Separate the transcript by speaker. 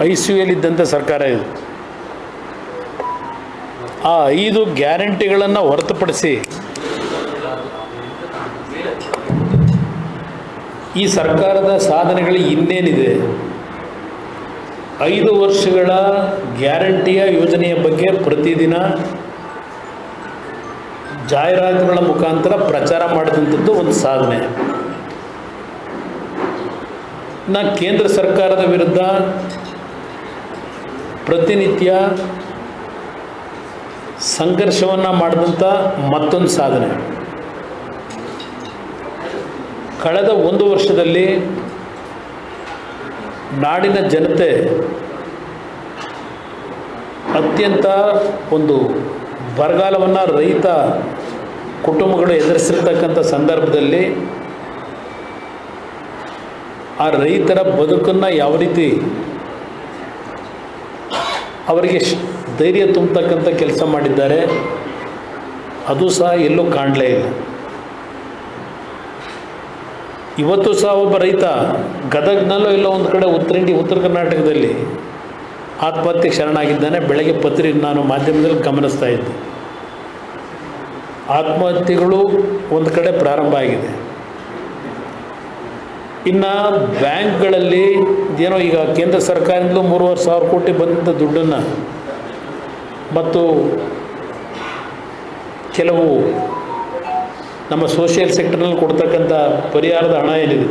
Speaker 1: I C ಯುಯಲ್ಲಿದ್ದಂಥ ಸರ್ಕಾರ ಇದು. ಆ ಐದು ಗ್ಯಾರಂಟಿಗಳನ್ನು ಹೊರತುಪಡಿಸಿ ಈ ಸರ್ಕಾರದ ಸಾಧನೆಗಳು ಇನ್ನೇನಿದೆ? ಐದು ವರ್ಷಗಳ ಗ್ಯಾರಂಟಿಯ ಯೋಜನೆಯ ಬಗ್ಗೆ ಪ್ರತಿದಿನ ಜಾಹೀರಾತುಗಳ ಮುಖಾಂತರ ಪ್ರಚಾರ ಮಾಡಿದಂಥದ್ದು ಒಂದು ಸಾಧನೆ. ನಾ ಕೇಂದ್ರ ಸರ್ಕಾರದ ವಿರುದ್ಧ ಪ್ರತಿನಿತ್ಯ ಸಂಘರ್ಷವನ್ನು ಮಾಡಿದಂಥ ಮತ್ತೊಂದು ಸಾಧನೆ. ಕಳೆದ ಒಂದು ವರ್ಷದಲ್ಲಿ ನಾಡಿನ ಜನತೆ ಅತ್ಯಂತ ಒಂದು ಬರಗಾಲವನ್ನು ರೈತ ಕುಟುಂಬಗಳು ಎದುರಿಸಿರ್ತಕ್ಕಂಥ ಸಂದರ್ಭದಲ್ಲಿ ಆ ರೈತರ ಬದುಕನ್ನು ಯಾವ ರೀತಿ ಅವರಿಗೆ ಧೈರ್ಯ ತುಂಬತಕ್ಕಂಥ ಕೆಲಸ ಮಾಡಿದ್ದಾರೆ. ಅದು ಸಹ ಎಲ್ಲೂ ಕಾಣಲೇ ಇಲ್ಲ. ಇವತ್ತು ಸಹ ಒಬ್ಬ ರೈತ ಗದಗ್ನಲ್ಲೋ ಎಲ್ಲೋ ಒಂದು ಕಡೆ ಉತ್ತರ ಇಂಡಿ, ಉತ್ತರ ಕರ್ನಾಟಕದಲ್ಲಿ ಆತ್ಮಹತ್ಯೆ ಶರಣಾಗಿದ್ದಾನೆ. ಬೆಳಗ್ಗೆ ಪತ್ರಿಕೆ ನಾನು ಮಾಧ್ಯಮದಲ್ಲಿ ಗಮನಿಸ್ತಾ ಇದ್ದೆ. ಆತ್ಮಹತ್ಯೆಗಳು ಒಂದು ಕಡೆ ಪ್ರಾರಂಭ ಆಗಿದೆ. ಇನ್ನು ಬ್ಯಾಂಕ್ಗಳಲ್ಲಿ ಏನೋ ಈಗ ಕೇಂದ್ರ ಸರ್ಕಾರದಿಂದಲೂ ಮೂರುವರೆ ಸಾವಿರ ಕೋಟಿ ಬಂದಂಥ ದುಡ್ಡನ್ನು ಮತ್ತು ಕೆಲವು ನಮ್ಮ ಸೋಷಿಯಲ್ ಸೆಕ್ಟರ್ನಲ್ಲಿ ಕೊಡ್ತಕ್ಕಂಥ ಪರಿಹಾರದ ಹಣ ಏನಿದೆ?